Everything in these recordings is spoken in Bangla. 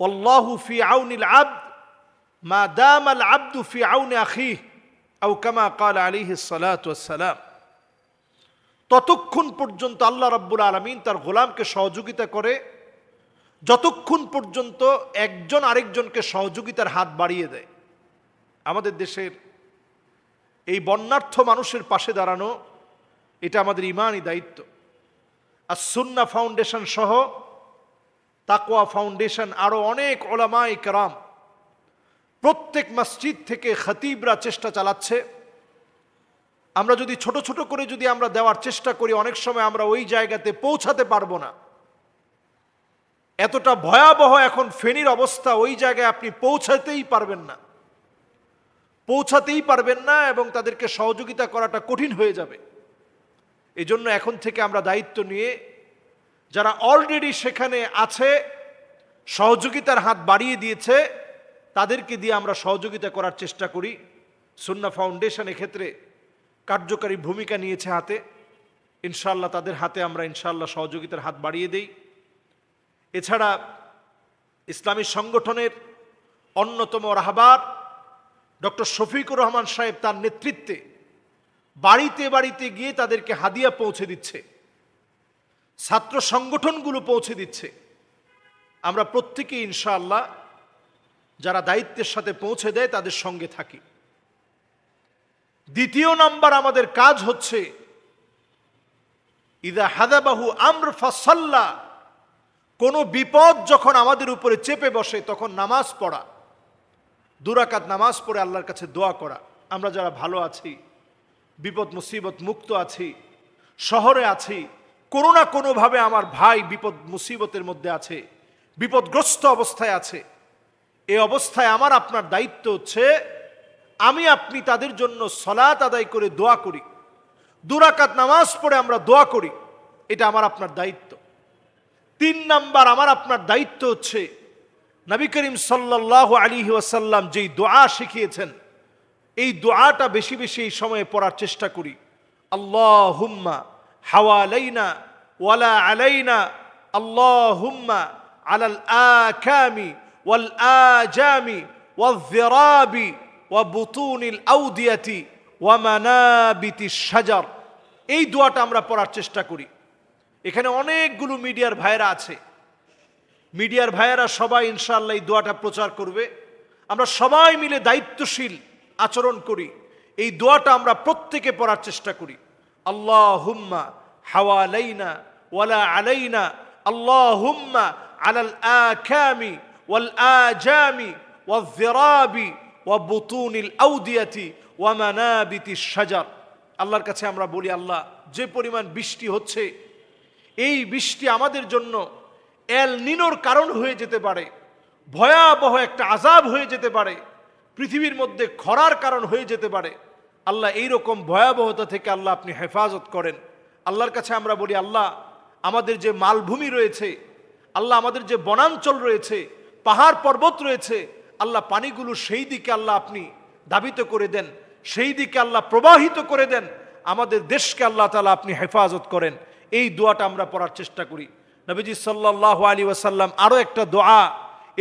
والله في عون العبد ما دام العبد في عون أخيه أو كما قال عليه الصلاة والسلام ততক্ষণ পর্যন্ত আল্লাহ রাব্বুল আলমিন তার গোলামকে সহযোগিতা করে যতক্ষণ পর্যন্ত একজন আরেকজনকে সহযোগিতার হাত বাড়িয়ে দেয় আমাদের দেশের এই বন্যার্থ মানুষের পাশে দাঁড়ানো এটা আমাদের ইমানই দায়িত্ব আর সুন্না ফাউন্ডেশন সহ তাকোয়া ফাউন্ডেশন আরও অনেক ওলামা ইকরাম প্রত্যেক মসজিদ থেকে খতিবরা চেষ্টা চালাচ্ছে। আমরা যদি ছোট ছোট করে যদি আমরা দেওয়ার চেষ্টা করি, অনেক সময় আমরা ওই জায়গাতে পৌঁছাতে পারব না। এতটা ভয়াবহ এখন ফেনীর অবস্থা, ওই জায়গায় আপনি পৌঁছাতেই পারবেন না। পৌঁছাতেই পারবেন না এবং তাদেরকে সহযোগিতা করাটা কঠিন হয়ে যাবে। এজন্য এখন থেকে আমরা দায়িত্ব নিয়ে যারা অলরেডি সেখানে আছে, সহযোগিতার হাত বাড়িয়ে দিয়েছে, তাদেরকে দিয়ে আমরা সহযোগিতা করার চেষ্টা করি। সুন্না ফাউন্ডেশন ক্ষেত্রে কার্যকারী ভূমিকা নিয়েছে হাতে। ইনশাল্লাহ তাদের হাতে আমরা ইনশাল্লাহ সহযোগিতার হাত বাড়িয়ে দেই। এছাড়া ইসলামী সংগঠনের অন্যতম রাহবার ডক্টর শফিকুর রহমান সাহেব তার নেতৃত্বে বাড়িতে বাড়িতে গিয়ে তাদেরকে হাদিয়া পৌঁছে দিচ্ছে। ছাত্র সংগঠনগুলো পৌঁছে দিচ্ছে। আমরা প্রত্যেকে ইনশাআল্লাহ যারা দায়িত্বের সাথে পৌঁছে দেয় তাদের সঙ্গে থাকি। দ্বিতীয় নাম্বার আমাদের কাজ হচ্ছে, ইদা হাদাবাহু আমর ফাসাল্লা কোনো বিপদ যখন আমাদের উপরে চেপে বসে তখন নামাজ পড়া, দুরাকাত নামাজ পড়ে আল্লাহর কাছে দোয়া করা। আমরা যারা ভালো আছি বিপদ মুসিবত মুক্ত আছি, শহরে আছি কোনো না কোনোভাবে আমার ভাই বিপদ মুসিবতের মধ্যে আছে, বিপদগ্রস্ত অবস্থায় আছে, এ অবস্থায় আমার আপনার দায়িত্ব হচ্ছে, আমি আপনি তাদের জন্য সলাত আদায় করে দোয়া করি দুরাকাত নামাজ পড়ে আমরা দোয়া করি, এটা আমার আপনার দায়িত্ব। তিন নাম্বার, আমার আপনার দায়িত্ব হচ্ছে, নবী করিম সাল্লাহ আলী ওয়াসাল্লাম যেই দোয়া শিখিয়েছেন, এই দোয়াটা বেশি বেশি এই সময়ে পড়ার চেষ্টা করি আল্লাহ হুম্মা হাওয়ালাইনা, ওয়ালা আলাইনা হুম্মা আলাল আকামি, ওয়াল আজামি ওয়াল ওয়াবুতুনিল আউদিয়াতি ওয়ামানাবিতি সাজার এই দোয়াটা আমরা পড়ার চেষ্টা করি। এখানে অনেকগুলো মিডিয়ার ভাইয়েরা আছে। মিডিয়ার ভাইয়েরা সবাই ইনশাআল্লাহ এই দোয়াটা প্রচার করবে। আমরা সবাই মিলে দায়িত্বশীল আচরণ করি। এই দোয়াটা আমরা প্রত্যেকে পড়ার চেষ্টা করি। আল্লাহ হুম্মা হাওয়ালাইনা ওয়ালা আলাইনা আল্লাহ হুম্মা আলাল আকামি ওয়াল আজামি ওয়াল ওয়াবুতুনিল আউদিয়াতি ওয়ামানাবিতি আল্লাহর কাছে আমরা বলি, আল্লাহ, যে পরিমাণ বৃষ্টি হচ্ছে, এই বৃষ্টি আমাদের জন্য এল নিনোর কারণ হয়ে যেতে পারে, ভয়াবহ একটা আজাব হয়ে যেতে পারে, পৃথিবীর মধ্যে খরার কারণ হয়ে যেতে পারে। আল্লাহ এই রকম ভয়াবহতা থেকে আল্লাহ আপনি হেফাজত করেন। আল্লাহর কাছে আমরা বলি, আল্লাহ, আমাদের যে মালভূমি রয়েছে, আল্লাহ, আমাদের যে বনাঞ্চল রয়েছে, পাহাড় পর্বত রয়েছে, আল্লাহ, পানিগুলো সেই দিকে আল্লাহ আপনি দাবিত করে দেন, সেই দিকে আল্লাহ প্রবাহিত করে দেন, আমাদের দেশকে আল্লাহ তালা আপনি হেফাজত করেন। এই দোয়াটা আমরা পড়ার চেষ্টা করি। নবীজি সাল্লাহ আলী ওয়াসাল্লাম আরও একটা দোয়া,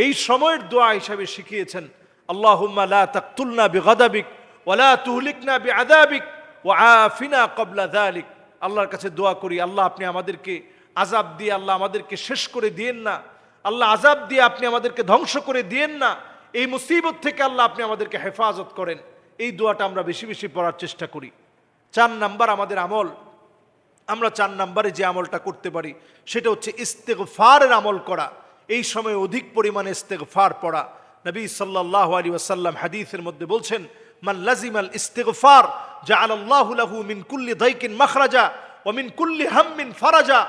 এই সময়ের দোয়া হিসাবে শিখিয়েছেন, আল্লাহুম্মা লা তাকতুলনা বিগাদাবিক ওয়ালা তুহলিকনা বিআদাবিক ওয়া আফিনা ক্বাবলা যালিক। আল্লাহর কাছে দোয়া করি, আল্লাহ আপনি আমাদেরকে আজাব দিয়ে, আল্লাহ আমাদেরকে শেষ করে দিয়েন না। আল্লাহ আজাব দিয়ে আপনি আমাদেরকে ধ্বংস করে দিয়েন না। এই মুসিবত থেকে আল্লাহ আপনি আমাদেরকে হেফাজত করেন। এই দোয়াটা আমরা বেশি বেশি পড়ার চেষ্টা করি। চার নাম্বার আমাদের আমল। আমরা চার নাম্বারে যে আমলটা করতে পারি, সেটা হচ্ছে ইস্তেগফারের আমল করা। এই সময় অধিক পরিমাণে ইস্তেগফার পড়া। নবী সাল্লাহ আলী ওয়াসাল্লাম হাদিসের মধ্যে বলছেন লাজিমাল ইস্তেগফার যা আল্লাহু লাহু মিন কুল্লি দাইকিন মাখরাজা ও মিন কুল্লি হাম্মিন ফারাজা।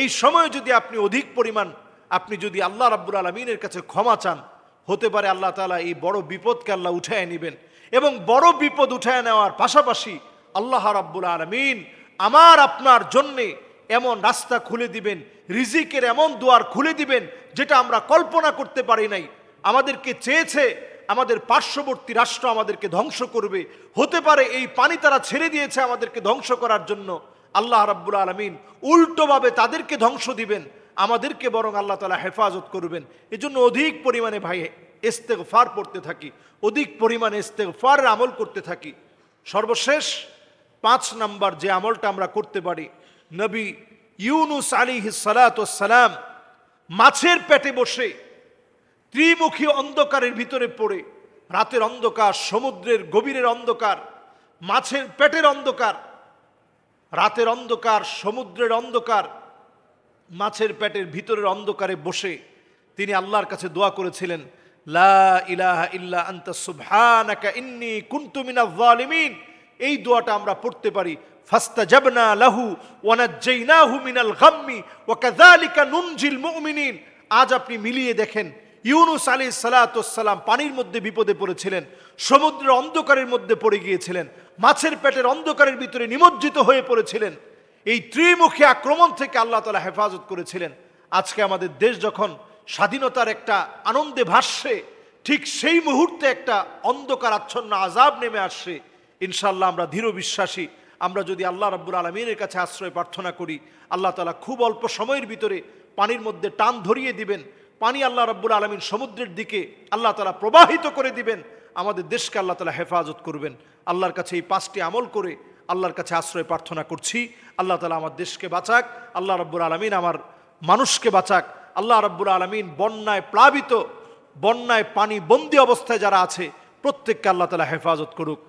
এই সময় যদি আপনি অধিক পরিমাণ, আপনি যদি আল্লাহ রাব্বুল আলমিনের কাছে ক্ষমা চান, হতে পারে আল্লাহ তালা এই বড় বিপদকে আল্লাহ উঠায় নেবেন এবং বড় বিপদ উঠায় নেওয়ার পাশাপাশি আল্লাহ রাব্বুল আলমিন আমার, আপনার জন্যে এমন রাস্তা খুলে দিবেন, রিজিকের এমন দুয়ার খুলে দিবেন, যেটা আমরা কল্পনা করতে পারি নাই। আমাদেরকে চেয়েছে আমাদের পার্শ্ববর্তী রাষ্ট্র আমাদেরকে ধ্বংস করবে। হতে পারে এই পানি তারা ছেড়ে দিয়েছে আমাদেরকে ধ্বংস করার জন্য। আল্লাহ রাব্বুল আলমিন উল্টোভাবে তাদেরকে ধ্বংস দিবেন, আমাদেরকে বরং আল্লাহ তালা হেফাজত করবেন। এজন্য অধিক পরিমাণে ভাই ইস্তেগফার পড়তে থাকি, অধিক পরিমাণে ইস্তেগফারের আমল করতে থাকি। সর্বশেষ পাঁচ নাম্বার যে আমলটা আমরা করতে পারি, নবী ইউনুস আলী সালাম মাছের পেটে বসে ত্রিমুখী অন্ধকারের ভিতরে পড়ে। রাতের অন্ধকার, সমুদ্রের গভীরের অন্ধকার, মাছের পেটের অন্ধকার, রাতের অন্ধকার, সমুদ্রের অন্ধকার, মাছের পেটের ভিতরের অন্ধকারে বসে তিনি আল্লাহর কাছে দোয়া করেছিলেন, লা ইল্লা ইন্নী এই দোয়াটা আমরা পড়তে পারি লাহু আজ আপনি মিলিয়ে দেখেন ইউনুস আলী সালাতাম পানির মধ্যে বিপদে পড়েছিলেন, সমুদ্রের অন্ধকারের মধ্যে পড়ে গিয়েছিলেন, মাছের পেটের অন্ধকারের ভিতরে নিমজ্জিত হয়ে পড়েছিলেন। এই ত্রিমুখী আক্রমণ থেকে আল্লাহ তালা হেফাজত করেছিলেন। আজকে আমাদের দেশ যখন স্বাধীনতার একটা আনন্দে ভাসছে, ঠিক সেই মুহূর্তে একটা অন্ধকার আচ্ছন্ন আজাব নেমে আসছে। ইনশাল্লাহ আমরা দৃঢ় বিশ্বাসী। আমরা যদি আল্লাহ রাব্বুল আলমিনের কাছে আশ্রয় প্রার্থনা করি, আল্লাহ তালা খুব অল্প সময়ের ভিতরে পানির মধ্যে টান ধরিয়ে দিবেন। পানি আল্লাহ রাব্বুল আলমিন সমুদ্রের দিকে আল্লাহ তালা প্রবাহিত করে দিবেন। আমাদের দেশকে আল্লাহ তালা হেফাজত করবেন। আল্লাহর কাছে এই পাঁচটি আমল করে আল্লাহর কাছে আশ্রয় প্রার্থনা করছি। আল্লাহ তালা আমার দেশকে বাঁচাক, আল্লাহ রব্বুল আলমিন আমার মানুষকে বাঁচাক। আল্লাহ রব্বুল আলমিন বন্যায় প্লাবিত, বন্যায় পানি বন্দি অবস্থায় যারা আছে, প্রত্যেককে আল্লাহ তালা হেফাজত করুক।